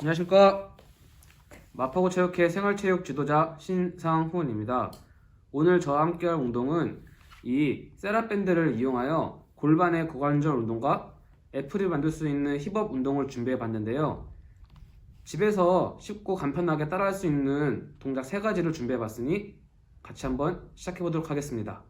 안녕하십니까 마포구 체육회 생활체육 지도자 신상훈입니다. 오늘 저와 함께 할 운동은 이 세라밴드를 이용하여 골반의 고관절 운동과 애플이 만들 수 있는 힙업 운동을 준비해 봤는데요. 집에서 쉽고 간편하게 따라할 수 있는 동작 세 가지를 준비해 봤으니 같이 한번 시작해 보도록 하겠습니다.